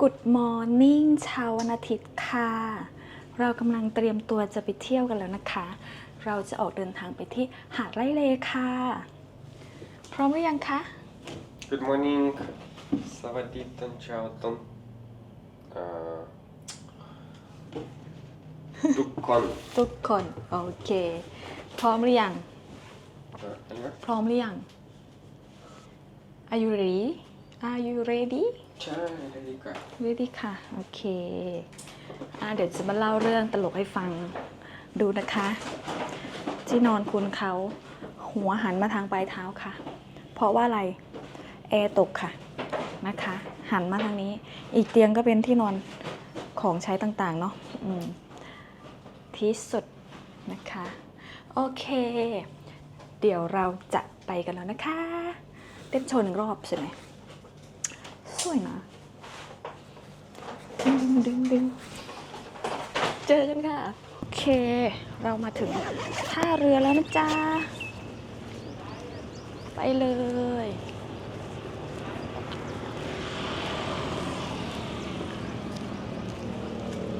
Good Morning เช้าวันอาทิตย์ค่ะ เรากำลังเตรียมตัวจะไปเที่ยวกันแล้วนะคะ เราจะออกเดินทางไปที่หาดไร่เลค่ะ พร้อมหรือยังคะ Good morning สวัสดีตอนเช้าตอนเอ่อทุกคนทุกคน โอเค พร้อมหรือยัง เอ่ออันนี้ พร้อมหรือยัง Are you ready Are you ready ใช่ได้ดีกว่า ready ค่ะ โอเคอะเดี๋ยวจะมาเล่าเรื่องตลกให้ฟังดูนะคะ ที่นอนคุณเขาหัวหันมาทางปลายเท้าค่ะ เพราะว่าอะไรแอร์ตกค่ะนะคะ หันมาทางนี้ อีกเตียงก็เป็นที่นอนของใช้ต่างๆเนาะอืมที่สุดนะคะ โอเค เดี๋ยวเราจะไปกันแล้วนะคะ เต้นชนรอบใช่ไหม วยนะดึงดึงดึงเจอกันค่ะ โอเค เรามาถึงท่าเรือแล้วนะจ๊ะ ไปเลย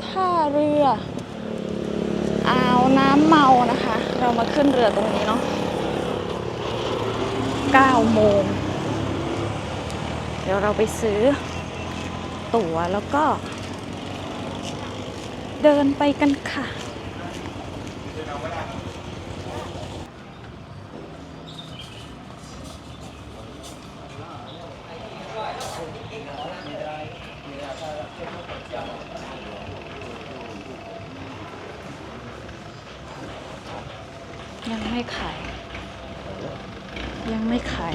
ท่าเรืออ่าวน้ำเมานะคะ เรามาขึ้นเรือตรงนี้เนาะ9โมง ดี๋ยวเราไปซื้อตั๋วแล้วก็ เดินไปกันค่ะ ยังไม่ขาย ยังไม่ขาย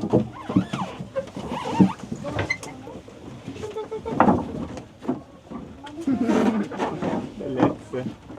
হবে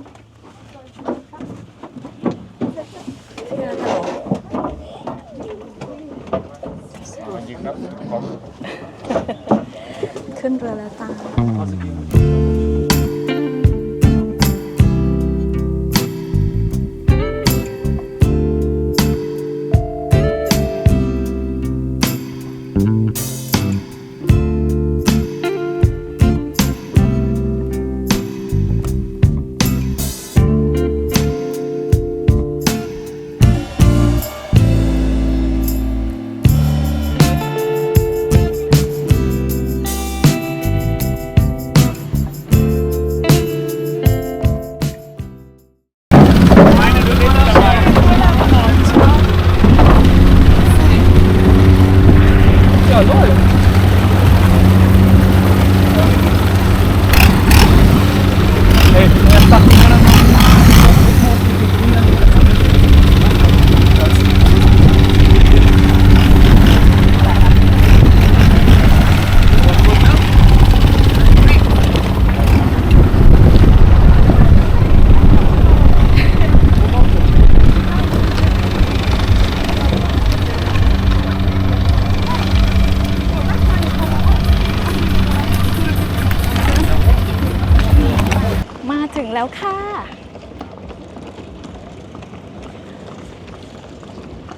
แล้วค่ะ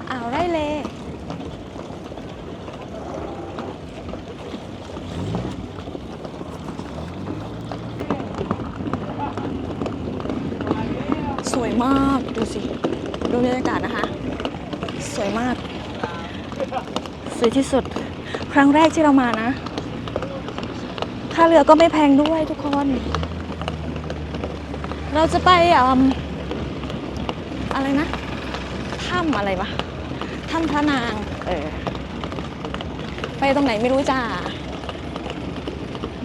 อาไรเลสวยมากดูสิ ดูบรรยากาศนะคะ สวยมาก สวยที่สุด ครั้งแรกที่เรามานะค่าเรือก็ไม่แพงด้วยทุกคน เราจะไปอืมอะไรนะถ้ำอะไรวะถ้ำพระนางเออไปตรงไหนไม่รู้จ้า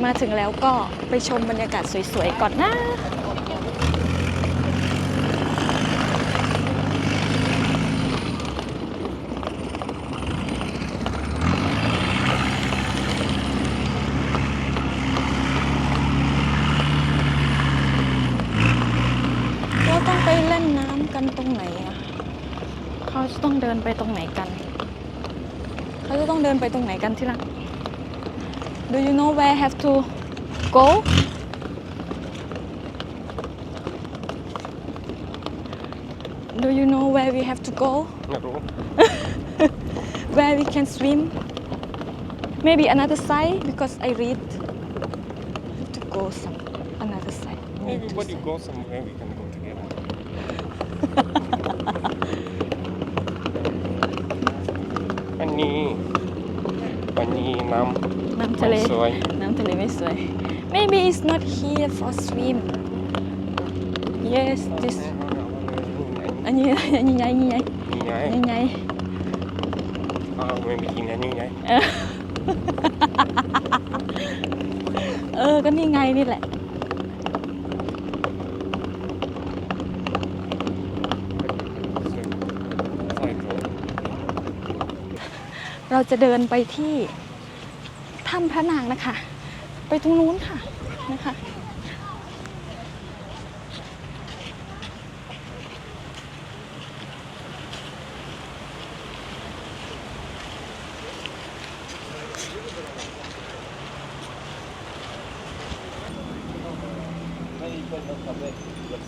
มาถึงแล้วก็ไปชมบรรยากาศสวยๆก่อนนะ จะต้องเดินไปตรงไหนกัน เขาจะต้องเดินไปตรงไหนกันที่รัก Do you know where have to go? Do you know where we have to go? ไม่รู้ Where we can swim? Maybe another side because I read have to go some another side. maybe when you go somewhere we can go together นนี้น้น้ำำทะเลสวย น้ำทะเลไม่สวย Maybe it's not here for swim. Yes, this อันนี้อันนี้ไงอันนี้ไงนี่ไงอันนี้ไงอ้าวไม่มีกินอันนี้ไงเออ ก็นี่ไงนี่แหละใส่ถุงเราจะเดินไปที่ ถ้ำพระนางนะคะ ไปตรงนู้นค่ะนะคะ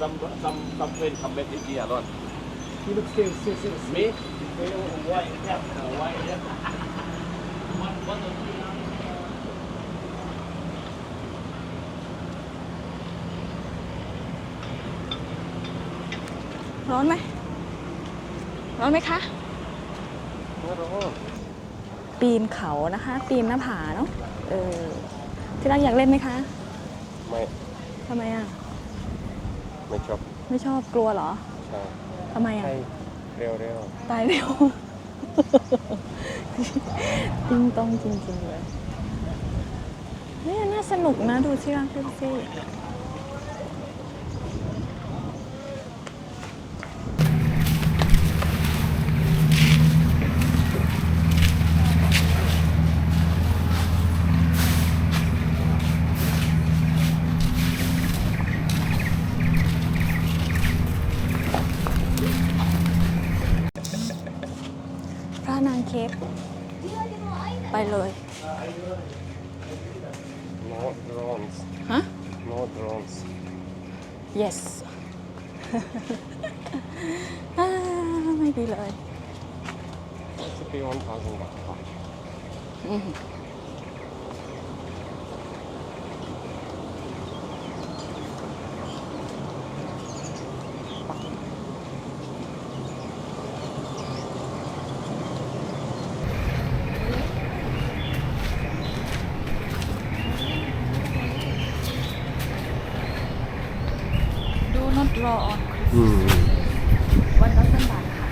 Some ร้อนไหม ร้อนไหมคะไม่รู้ปีนเขานะคะ ปีนหน้าผาเนาะ เออ ที่รักอยากเล่นไหมคะ ไม่ ทำไมอะ ไม่ชอบ ไม่ชอบกลัวเหรอ ใช่ทำไมอะให้เร็วเร็วตายเร็วติงต้องจริงๆเลยนี่น่าสนุกนะดูที่รักดูสิ พระนางเคฟไปเลยโน้ตโรนส์ฮะโน้ตโรนส์ yes อ่าไม่ดีเลยจะเป็นวันพันบาท อืม Do not draw on อืม วันละสันบาทค่ะ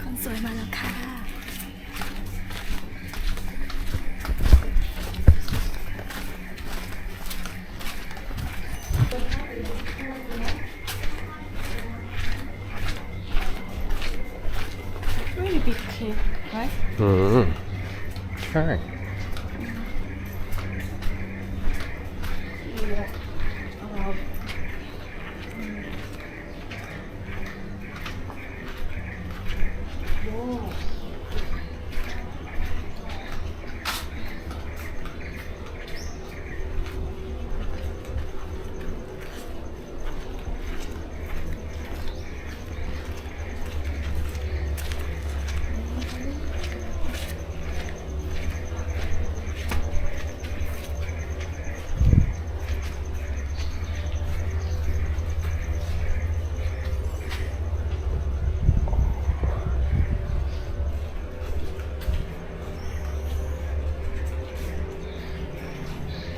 คนสวยมาแล้วค่ะ really big cake right อื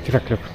Tira a clipa.